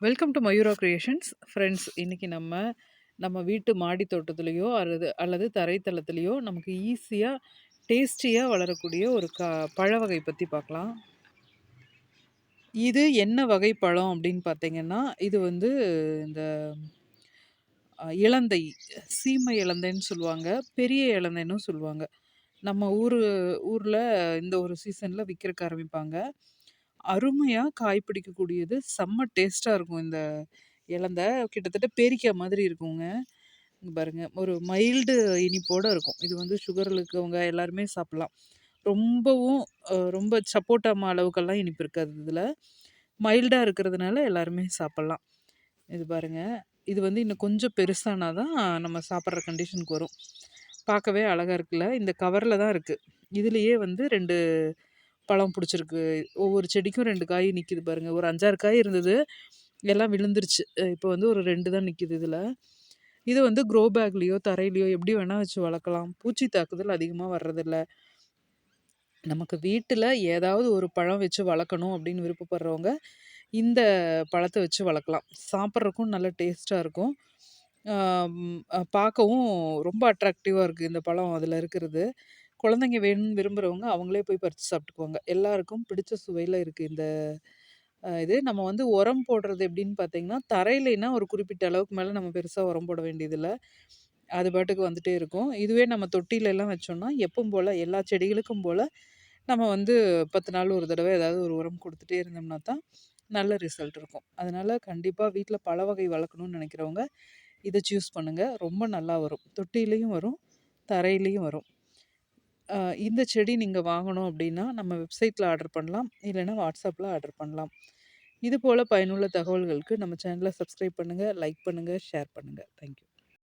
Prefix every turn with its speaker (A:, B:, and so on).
A: Welcome to Mayura creations friends இன்றைக்கி நம்ம நம்ம வீட்டு மாடி தோட்டத்துலேயோ அல்லது அல்லது தரைத்தளத்துலேயோ நமக்கு ஈஸியாக டேஸ்டியாக வளரக்கூடிய ஒரு க பழ வகை பற்றி பார்க்கலாம். இது என்ன வகை பழம் அப்படின்னு பார்த்தீங்கன்னா இது வந்து இந்த இலந்தை சீமை இலந்தைன்னு சொல்லுவாங்க பெரிய இலந்தைன்னு சொல்லுவாங்க. நம்ம ஊர் ஊரில் இந்த ஒரு சீசனில் விற்கிறக்க ஆரம்பிப்பாங்க. அருமையாக காய் பிடிக்கக்கூடியது. செம்ம டேஸ்ட்டாக இருக்கும் இந்த இலந்த. கிட்டத்தட்ட பேரிக்காய் மாதிரி இருக்குங்க. இங்கே பாருங்க. ஒரு மைல்டு இனிப்போடு இருக்கும். இது வந்து சுகரில் இருக்கவங்க எல்லாருமே சாப்பிட்லாம். ரொம்பவும் ரொம்ப சப்போட்டா அளவுக்கெல்லாம் இனிப்பு இருக்காது இதில். மைல்டாக இருக்கிறதுனால எல்லாருமே சாப்பிட்லாம். இது பாருங்கள் இது வந்து இன்னும் கொஞ்சம் பெருசானா தான் நம்ம சாப்பிட்ற கண்டிஷனுக்கு வரும். பார்க்கவே அழகாக இருக்குல்ல. இந்த கவரில் தான் இருக்குது இதுலேயே வந்து ரெண்டு பழம் பிடிச்சிருக்கு. ஒவ்வொரு செடிக்கும் ரெண்டு காய் நிற்கிது பாருங்கள் ஒரு அஞ்சாறு காய் இருந்தது. எல்லாம் விழுந்துருச்சு. இப்போ வந்து ஒரு ரெண்டு தான் நிற்கிது இதில். இது வந்து க்ரோ பேக்லேயோ தரையிலையோ எப்படி வேணால் வச்சு வளர்க்கலாம். பூச்சி தாக்குதல் அதிகமாக வர்றதில்ல. நமக்கு வீட்டில் ஏதாவது ஒரு பழம் வச்சு வளர்க்கணும் அப்படின்னு விருப்பப்படுறவங்க இந்த பழத்தை வச்சு வளர்க்கலாம். சாப்பிட்றக்கும் நல்ல டேஸ்ட்டாக இருக்கும். பார்க்கவும் ரொம்ப அட்ராக்டிவாக இருக்குது இந்த பழம் அதில் இருக்கிறது. குழந்தைங்க வேணும்னு விரும்புகிறவங்க அவங்களே போய் பறித்து சாப்பிட்டுக்குவாங்க. எல்லாருக்கும் பிடிச்ச சுவையில் இருக்குது இந்த இது. நம்ம வந்து உரம் போடுறது எப்படின்னு பார்த்தீங்கன்னா தரையிலைன்னா ஒரு குறிப்பிட்ட அளவுக்கு மேலே நம்ம பெருசாக உரம் போட வேண்டியதில்லை. அது பாட்டுக்கு வந்துட்டே இருக்கும். இதுவே நம்ம தொட்டிலெல்லாம் வச்சோம்னா எப்பவும் போல் எல்லா செடிகளுக்கும் போல் நம்ம வந்து பத்து நாள் ஒரு தடவை ஏதாவது ஒரு உரம் கொடுத்துட்டே இருந்தோம்னா தான் நல்ல ரிசல்ட் இருக்கும். அதனால் கண்டிப்பாக வீட்டில் பல வகை வளர்க்கணும்னு நினைக்கிறவங்க இதை சூஸ் பண்ணுங்கள் ரொம்ப நல்லா வரும். தொட்டிலையும் வரும் தரையிலையும் வரும். இந்த செடி நீங்கள் வாங்கணும் அப்படின்னா நம்ம வெப்சைட்டில் ஆர்டர் பண்ணலாம். இல்லைன்னா வாட்ஸ்அப்பில் ஆர்டர் பண்ணலாம். இது போல் பயனுள்ள தகவல்களுக்கு நம்ம சேனலை சப்ஸ்கிரைப் பண்ணுங்கள் லைக் பண்ணுங்கள் ஷேர் பண்ணுங்கள் தேங்க்யூ.